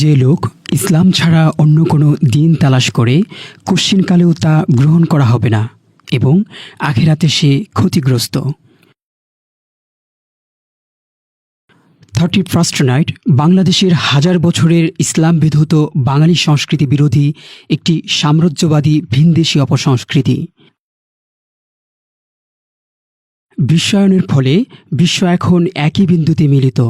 যে লোক ইসলাম ছাড়া অন্য কোনো দিন তালাশ করে, কশ্চিনকালেও তা গ্রহণ করা হবে না এবং আখেরাতে সে ক্ষতিগ্রস্ত। থার্টি ফার্স্ট নাইট, বাংলাদেশের হাজার বছরের ইসলাম বিধৌত বাঙালি সংস্কৃতি বিরোধী একটি সাম্রাজ্যবাদী ভিনদেশী অপসংস্কৃতি। বিশ্বায়নের ফলে বিশ্ব এখন একই বিন্দুতে মিলিত।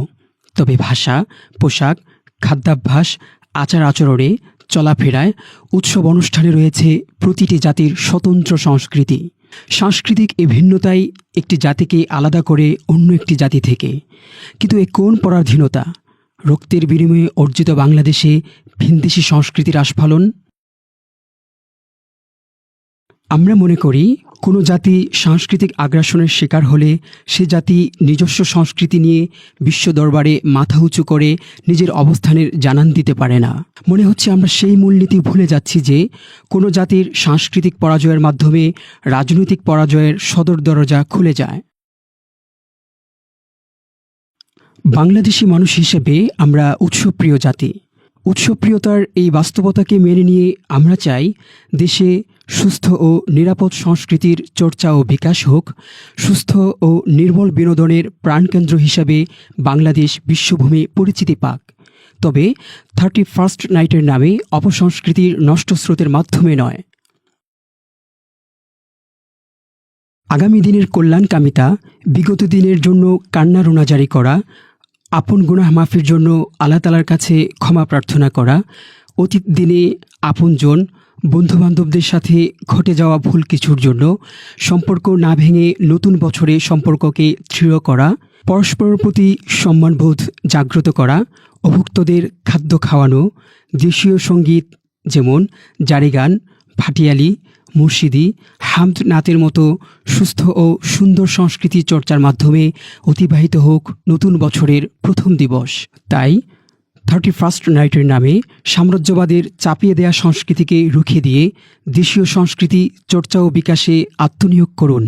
তবে ভাষা, পোশাক খাদ্যাভ্যাস আচার আচরণে চলাফেরায় উৎসব অনুষ্ঠানে রয়েছে প্রতিটি জাতির স্বতন্ত্র সংস্কৃতি। সাংস্কৃতিক এই ভিন্নতাই একটি জাতিকে আলাদা করে অন্য একটি জাতি থেকে। কিন্তু এ কোন পরাধীনতা? রক্তের বিনিময়ে অর্জিত বাংলাদেশে ভিনদেশি সংস্কৃতির আস্ফালন? আমরা মনে করি কোনো জাতি সাংস্কৃতিক আগ্রাসনের শিকার হলে সে জাতি নিজস্ব সংস্কৃতি নিয়ে বিশ্ব দরবারে মাথা উঁচু করে নিজের অবস্থানের জানান দিতে পারে না। মনে হচ্ছে আমরা সেই মূলনীতি ভুলে যাচ্ছি যে কোনো জাতির সাংস্কৃতিক পরাজয়ের মাধ্যমে রাজনৈতিক পরাজয়ের সদর দরজা খুলে যায়। বাংলাদেশি মানুষ হিসেবে আমরা উৎসপ্রিয় জাতি। উৎসবপ্রিয়তার এই বাস্তবতাকে মেনে নিয়ে আমরা চাই দেশে সুস্থ ও নিরাপদ সংস্কৃতির চর্চা ও বিকাশ হোক, সুস্থ ও নির্মল বিনোদনের প্রাণকেন্দ্র হিসাবে বাংলাদেশ বিশ্বভূমি পরিচিতি পাক। তবে থার্টি ফার্স্ট নাইটের নামে অপসংস্কৃতির নষ্ট স্রোতের মাধ্যমে নয়। আগামী দিনের কল্যাণকামিতা, বিগত দিনের জন্য কান্না রোনা জারি করা আপন গুনাহ মাফির জন্য আল্লাহ তালার কাছে ক্ষমা প্রার্থনা করা, অতীত দিনে আপনজন বন্ধুবান্ধবদের সাথে ঘটে যাওয়া ভুল কিছুর জন্য, সম্পর্ক না ভেঙে নতুন বছরে সম্পর্ককে দৃঢ় করা, পরস্পরের প্রতি সম্মানবোধ জাগ্রত করা, অভুক্তদের খাদ্য খাওয়ানো, দেশীয় সংগীত যেমন জারি গান ভাটিয়ালি মুর্শিদি হামদ নাতের মতো সুস্থ ও সুন্দর সংস্কৃতি চর্চার মাধ্যমে অতিবাহিত হোক নতুন বছরের প্রথম দিবস। তাই থার্টি ফার্স্ট নাইটের নামে সাম্রাজ্যবাদের চাপিয়ে দেয়া সংস্কৃতিকে রুখে দিয়ে দেশীয় সংস্কৃতি চর্চা ও বিকাশে আত্মনিয়োগ করুন।